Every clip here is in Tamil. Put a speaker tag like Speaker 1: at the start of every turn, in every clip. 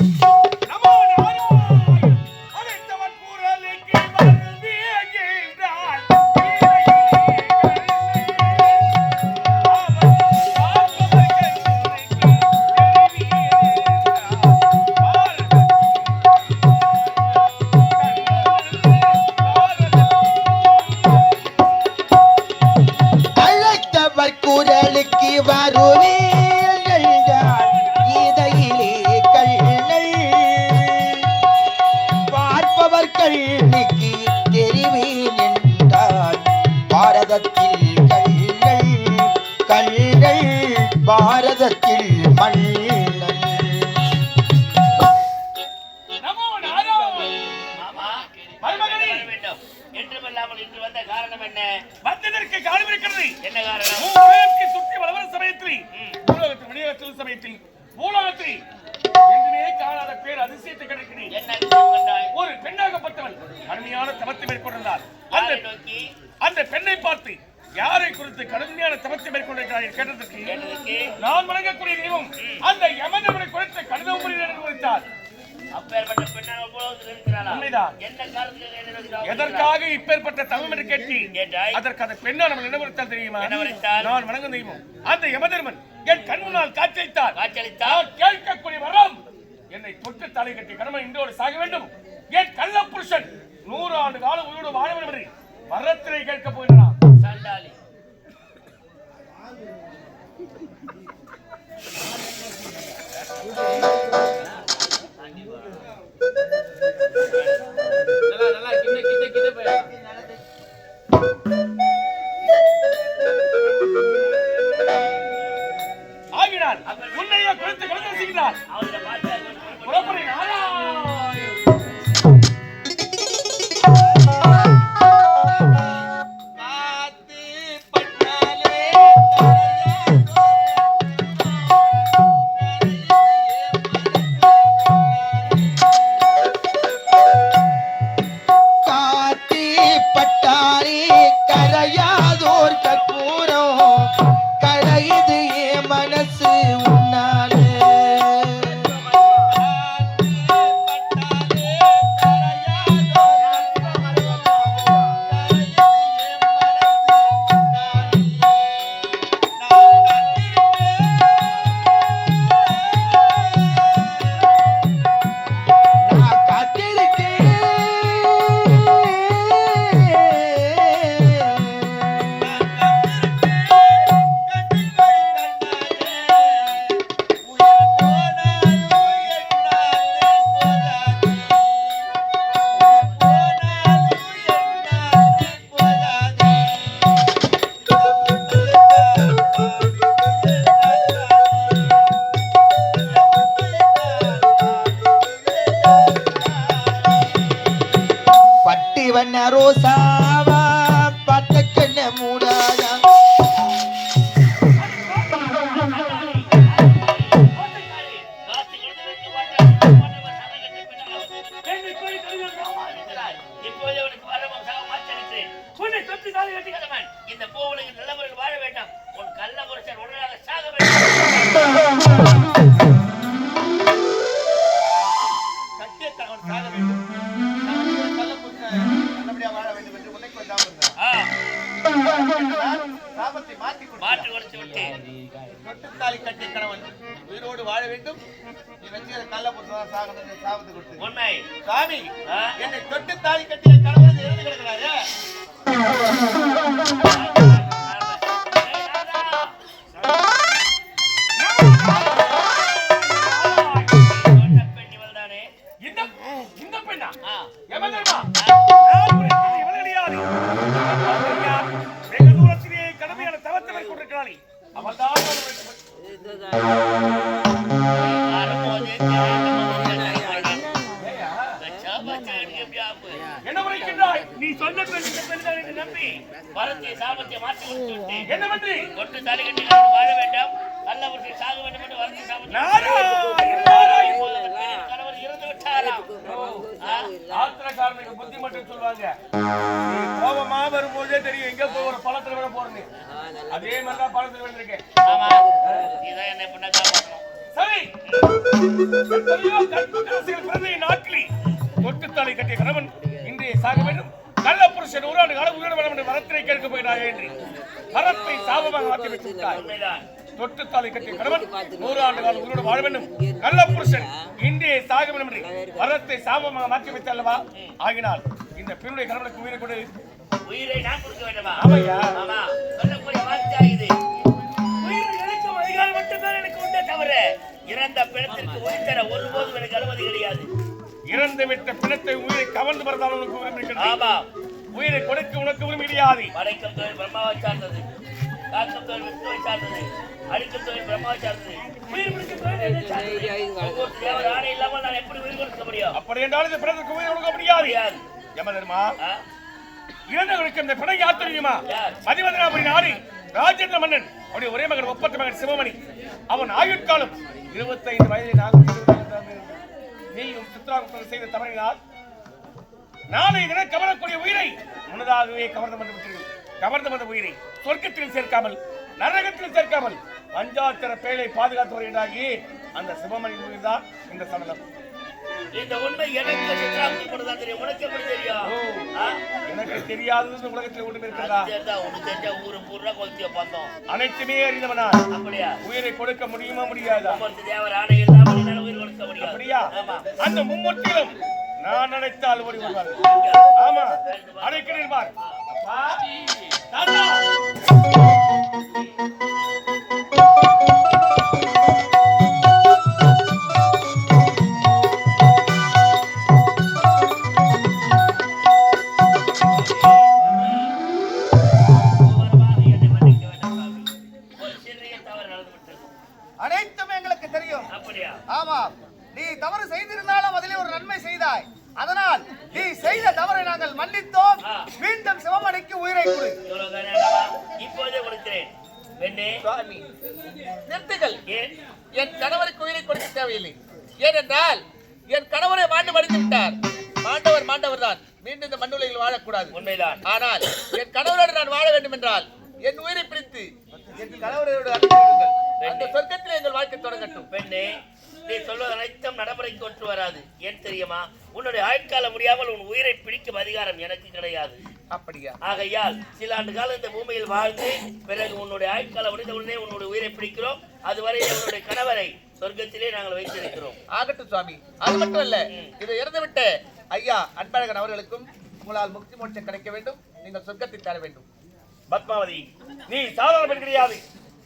Speaker 1: Thank you. பாரதத்தில் கண்கள் கண்கள் பாரதத்தில்
Speaker 2: என்றுமல்லாமல் இன்று வந்த காரணம் என்ன?
Speaker 3: வந்ததற்கு காரணம் இருக்கிறது
Speaker 2: என்ன காரணம்?
Speaker 3: சுற்றி வளவர சமயத்தில் பூலோகத்தில் விநியோகத்தில் சமயத்தில் பூலோகத்தில் என்றுமே காணாத பேர் அதிசயத்தை கிடைக்கிறேன்
Speaker 2: என்ன
Speaker 3: ஒரு பெண்ணாகப்பட்டவன் கடுமையான தவத்தை மேற்கொண்டிருந்தார்
Speaker 2: யாரை
Speaker 3: அந்த
Speaker 2: நோக்கி
Speaker 3: அந்த பெண்ணை பார்த்து யாரை குறித்து கடுமையான தவத்தை மேற்கொண்டிருக்கிறார் என்று கேட்டதற்கு
Speaker 2: கேட்டதற்கு
Speaker 3: நான் வணங்கக்கூடிய தெய்வம். அந்த யமதவனை குறித்து
Speaker 2: காரணத்துக்கு என்ன நோக்கி தவம்
Speaker 3: எதற்காக இப்பேற்பட்ட தவம் என்று கேட்டு? அதற்கு அந்த பெண்ணா நம்ம என்ன குறித்தால் தெரியுமா? நான் வணங்கும் தெய்வம். அந்த யமதர்மன் என் கண் முன்னால் காட்சியளித்தார். கேட்கக்கூடிய வரம் என்னை தொட்டு தலை கட்டி கடமை இன்றோடு சாக வேண்டும். என் கள்ள புருஷன் நூறு ஆண்டு காலம் உயிரோடு வாழ வேண்டும் என்று வரத்தினை கேட்க போகிறான் ஆகினான் உன்னையே குறித்து கலந்து
Speaker 4: சாபத்தை மாற்றி
Speaker 2: மாற்று கொடுத்து விட்டேன்
Speaker 4: தொட்டு தாலி கட்டிய கணவன் உயிரோடு வாழ வேண்டும். நீ வச்சு புருஷன் தான் சாகணும் சாபத்தை கொடுத்து.
Speaker 2: உண்மை.
Speaker 4: சாமி
Speaker 2: ஆ?
Speaker 4: என்னை தொட்டு தாலி கட்டிய கணவன் இறந்து கிடக்கிறாரே.
Speaker 2: சொன்ன பெண்
Speaker 3: இந்த பெண் தான் என்று நம்பி?
Speaker 2: வரத்தை சாபத்தை மாற்றி கொடுத்து விட்டேன்
Speaker 3: என்ன பற்றி?
Speaker 2: தொட்டு தாலி கட்டி நான் வாழ வேண்டாம். நல்ல புருஷன் சாக வேண்டும் என்று வரத்தை சாபத்தை
Speaker 3: நாராயண நாராயண
Speaker 2: இப்போது அந்த பெண்ணின் கணவர் இறந்து விட்டாராம். ஆ,
Speaker 3: ஆத்திரக்காரனுக்கு புத்தி மட்டும் சொல்லுவாங்க. கோபமா வரும்போதே தெரியும் எங்க போய் ஒரு பழத்துல விட போறேன்னு. அதே மாதிரிதான் பழத்துல விழுந்திருக்கேன்
Speaker 2: ஆமா. இதான் என்னை பண்ண காப்பாற்றணும்
Speaker 3: சரி. நாட்டில் தொட்டுத்தாலி கட்டிய கணவன் இன்றைய சாக வேண்டும். நல்ல புருஷன் ஒரு ஆண்டு காலம் உயிர் வேண்டும் என்று வரத்தினை கேட்க போகிறாய் என்று. வரத்தை சாபமாக மாற்றி வைத்து விட்டாய்
Speaker 2: உண்மைதான்
Speaker 3: தொட்டுத்தாலி கட்டிய கணவன் நூறு ஆண்டு காலம் உயிரோடு வாழ வேண்டும். நல்ல புருஷன் இன்றைய சாக வேண்டும் என்று வரத்தை சாபமாக மாற்றி வைத்த அல்லவா? ஆகினால் இந்த பெண்ணுடைய கணவனுக்கு உயிரை கொடு.
Speaker 2: உயிரை நான் கொடுக்க வேண்டுமா?
Speaker 3: ஆமையா.
Speaker 2: ஆமா. சொல்லக்கூடிய வார்த்தை இது. உயிர் எனக்கு மட்டும்தான் எனக்கு உண்டே தவிர இறந்த பிணத்திற்கு உயிர் தர ஒருபோதும் எனக்கு அனுமதி கிடையாது.
Speaker 3: இறந்து விட்ட பிணத்தை உயிரை கவர்ந்து வரதால் உனக்கு உரிமை இருக்கிறது
Speaker 2: ஆமா.
Speaker 3: உயிரை கொடுக்க உனக்கு உரிமை கிடையாது.
Speaker 2: படைக்கும் தொழில் பிரம்மாவை சார்ந்தது. காக்கும் தொழில் விஷ்ணுவை சார்ந்தது. அழிக்கும் தொழில் பிரம்மாவை சார்ந்தது. உயிர் பிடிக்கும் தொழில் என்னை சார்ந்தது. ஒவ்வொரு தேவர் ஆணை இல்லாமல் நான் எப்படி உயிர் கொடுக்க முடியும்?
Speaker 3: அப்படி என்றால் இந்த பிணத்துக்கு உயிரை கொடுக்க முடியாது. யமதர்மா
Speaker 2: ஆ?
Speaker 3: இறந்தவர்களுக்கு இந்த பிணை யார் தெரியுமா?
Speaker 2: யார்?
Speaker 3: மதிவதனாபுரி நாடு. ராஜேந்திர மன்னன். அவருடைய ஒரே மகன் ஒப்பத்த மகன் சிவமணி. அவன் ஆயுட்காலம் இருபத்தைந்து வயதில் ஆண்டு. நீயும் சித்ராகுப்தன் செய்த தவறினால் நாளை தினம் கவரக்கூடிய உயிரை முன்னதாகவே கவர்ந்து வந்து விட்டீர்கள் கவர்ந்து வந்த உயிரை சொர்க்கத்தில் சேர்க்காமல் நரகத்தில் சேர்க்காமல் பஞ்சாத்திர பேழை பாதுகாத்து வருகின்றாகி அந்த சிவமணி உயிர் தான் இந்த சமலம்
Speaker 2: இந்த உண்மை எனக்கு மட்டும்தான் தெரியும். உனக்கு எப்படி தெரியும்?
Speaker 3: எனக்கு தெரியாதது இந்த உலகத்தில்
Speaker 2: அது தெரிஞ்சா உனக்கு தெரிஞ்ச ஊரு பூரா கொளுத்திய பார்த்தோம்.
Speaker 3: அனைத்துமே அறிந்தவனா
Speaker 2: அப்படியா?
Speaker 3: உயிரை கொடுக்க முடியுமா முடியாதா?
Speaker 2: தேவர் ஆணை இல்லாமல் உயிர் கொடுக்க முடியாது.
Speaker 3: அப்படியா? அந்த மும்மூர்த்திகளும் நான் நினைத்தால் ஓடி வருவார் ஆமா. அழைக்கிறேன் பார். தாத்தா.
Speaker 4: நன்மை செய்தாய். அதனால் நீ செய்த தவறை நாங்கள் மன்னித்தோம். மீண்டும் சிவமணிக்கு உயிரை கொடு?
Speaker 2: இப்போதே கொடுக்கிறேன்.
Speaker 5: என் கணவருக்கு உயிரை கொடுக்க தேவையில்லை. ஏனென்றால் என் கணவரை மாண்டு மடித்து விட்டார். மாண்டவர் மாண்டவர் தான். மீண்டும் இந்த மண்ணுலகில் வாழக்கூடாது.
Speaker 2: உண்மைதான்.
Speaker 5: ஆனால் என் கணவரோடு நான் வாழ வேண்டும் என்றால் என் உயிரை பிடித்து என் கணவரோடு. அந்த சொர்க்கத்தில் எங்கள் வாழ்க்கை தொடங்கட்டும்.
Speaker 2: பெண்ணே நீ சொல்வது அனைத்தும் நடைமுறைக்கு ஒன்று வராது. ஏன் தெரியுமா? உன்னுடைய ஆயுட்காலம் முடியாமல் உன் உயிரை பிடிக்கும் அதிகாரம் எனக்கு கிடையாது.
Speaker 5: அப்படியா?
Speaker 2: ஆகையால் சில ஆண்டு காலம் இந்த பூமியில் வாழ்ந்து பிறகு உன்னுடைய ஆயுட்காலம் முடிந்த உடனே உன்னுடைய உயிரை பிடிக்கிறோம். அதுவரை உன்னுடைய கணவரை சொர்க்கத்திலே நாங்கள் வைத்திருக்கிறோம்.
Speaker 5: ஆகட்டும் சுவாமி. அது மட்டும் அல்ல இதை இறந்துவிட்ட ஐயா அன்பழகன் அவர்களுக்கும் உங்களால் முக்தி மோட்சம் கிடைக்க வேண்டும். நீங்கள் சொர்க்கத்தில் தர வேண்டும்.
Speaker 3: பத்மாவதி நீ சாதாரண பெண் கிடையாது.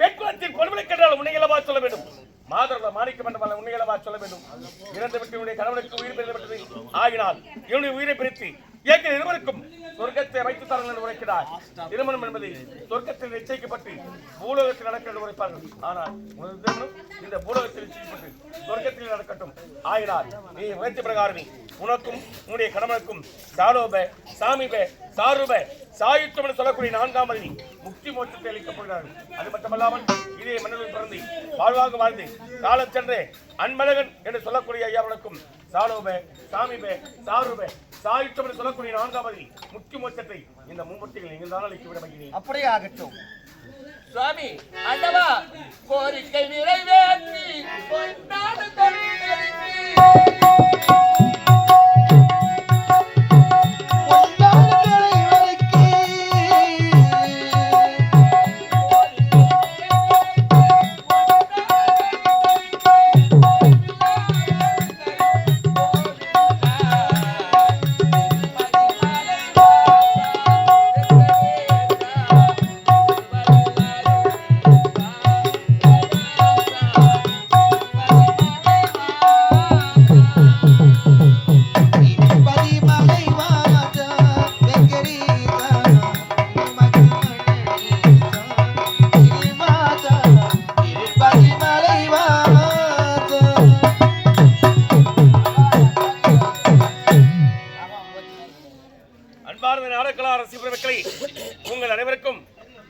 Speaker 3: பெண் குலத்தின் கொடுமை கண்டால் உன்னைகளவா சொல்ல வேண்டும். மாதவ மாணிக்க மண்டபம் உண்மைகளவா சொல்ல வேண்டும். இறந்து விட்டு கணவனுக்கு உயிர் பெறப்பட்டது ஆகினால் இவனுடைய உயிரை பிரித்து எங்கள் இருவருக்கும் சொர்க்கத்தை வைத்து தரங்கள் என்று உரைக்கிறார். திருமணம் என்பது சொர்க்கத்தில் நிச்சயிக்கப்பட்டு பூலோகத்தில் நடக்க என்று உரைப்பார்கள். ஆனால் உனது திருமணம் இந்த பூலோகத்தில் நிச்சயிக்கப்பட்டு சொர்க்கத்தில் நடக்கட்டும். ஆகிறார் நீ முயற்சி பிரகாரமே உனக்கும் உன்னுடைய கணவனுக்கும் சாலோப சாமிப சாருப சாயுத்தம் என்று சொல்லக்கூடிய நான்காம் மதி முக்தி மோட்சத்தை அளிக்கப்படுகிறார்கள் அது மட்டுமல்லாமல் இதே மன்னர்கள் பிறந்து வாழ்வாக வாழ்ந்து காலச்சென்றே அன்பழகன் என்று சொல்லக்கூடிய ஐயாவுக்கும் சாலோப சாமிப சாருப சாயுத்தம் என்று சொல்லக்கூடிய நான்காம் மதி முக்தி மோட்சத்தை இந்த மும்மூர்த்திகள் நீங்கள் தான் அளிக்க விட மகிழ்கிறேன்
Speaker 4: அப்படியே ஆகட்டும்.
Speaker 5: சுவாமி ஆண்டவா கோரிக்கை நிறைவேற்றி பொன்னாடு
Speaker 3: அன்பார்ந்த நாடகலா ரசிகர் மக்களை உங்கள் அனைவருக்கும்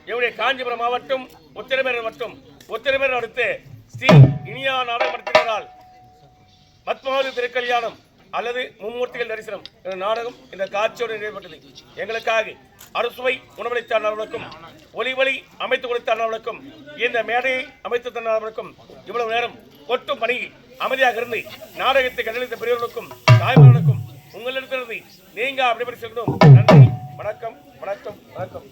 Speaker 3: என்னுடைய காஞ்சிபுரம் மாவட்டம் உத்திரமேரூர் மற்றும் உத்திரமேரூர் அடுத்து ஸ்ரீ இனியா நாடகப்படுத்தினாரால் பத்மாவதி திருக்கல்யாணம் அல்லது மும்மூர்த்திகள் தரிசனம் என்ற நாடகம் இந்த காட்சியோடு நிறைவேற்றது. எங்களுக்காக அறுசுவை உணவளித்த அண்ணாவுக்கும் ஒலி ஒளி அமைத்து கொடுத்த அண்ணாவுக்கும் இந்த மேடையை அமைத்து தந்த அண்ணாவுக்கும் இவ்வளவு நேரம் கொட்டும் பணியில் அமைதியாக இருந்து நாடகத்தை கண்டளித்த பெரியவர்களுக்கும் தாய்மார்களுக்கும் உங்கள் இருக்கிறது நீங்க அப்படிப்படி செல்லும் நன்றி. வணக்கம் வணக்கம் வணக்கம்.